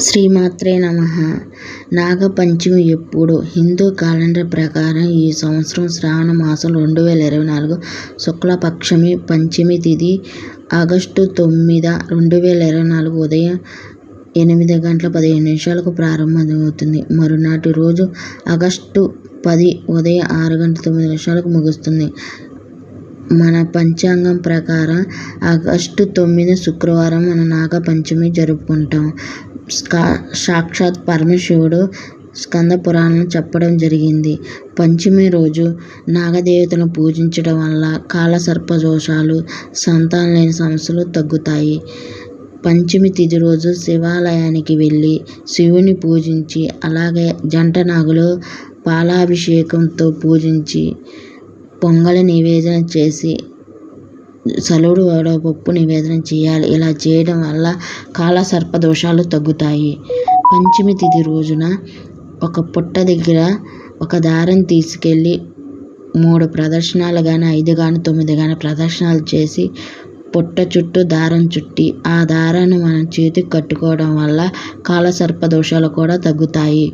శ్రీమాత్రే నమ. నాగపంచమి ఎప్పుడు? హిందూ క్యాలెండర్ ప్రకారం ఈ సంవత్సరం శ్రావణ మాసం రెండు వేల ఇరవై నాలుగు శుక్లపక్షమి పంచమి తిథి ఆగస్టు తొమ్మిది రెండు వేల ఇరవై నాలుగు ఉదయం ఎనిమిది గంటల పదిహేను నిమిషాలకు ప్రారంభమవుతుంది. మరునాటి రోజు ఆగస్టు పది ఉదయం ఆరు గంటల తొమ్మిది నిమిషాలకు ముగుస్తుంది. మన పంచాంగం ప్రకారం ఆగస్టు తొమ్మిది శుక్రవారం మన నాగపంచమి జరుపుకుంటాం. సాక్షాత్ పరమశివుడు స్కంద పురాణం చెప్పడం జరిగింది. పంచమి రోజు నాగదేవతను పూజించడం వల్ల కాలసర్ప దోషాలు సంతానం లేని సమస్యలు తగ్గుతాయి. పంచమి తిథి రోజు శివాలయానికి వెళ్ళి శివుని పూజించి అలాగే జంట నాగులు పాలాభిషేకంతో పూజించి పొంగలి నివేదన చేసి సలుడు వడపప్పు నివేదన చేయాలి. ఇలా చేయడం వల్ల కాలసర్ప దోషాలు తగ్గుతాయి. పంచమి తిథి రోజున ఒక పుట్ట దగ్గర ఒక దారం తీసుకెళ్ళి మూడు ప్రదర్శనలు కానీ ఐదు కానీ తొమ్మిది కానీ ప్రదర్శనలు చేసి పుట్ట చుట్టూ దారం చుట్టి ఆ దారాన్ని మనం చేతికి కట్టుకోవడం వల్ల కాలసర్ప దోషాలు కూడా తగ్గుతాయి.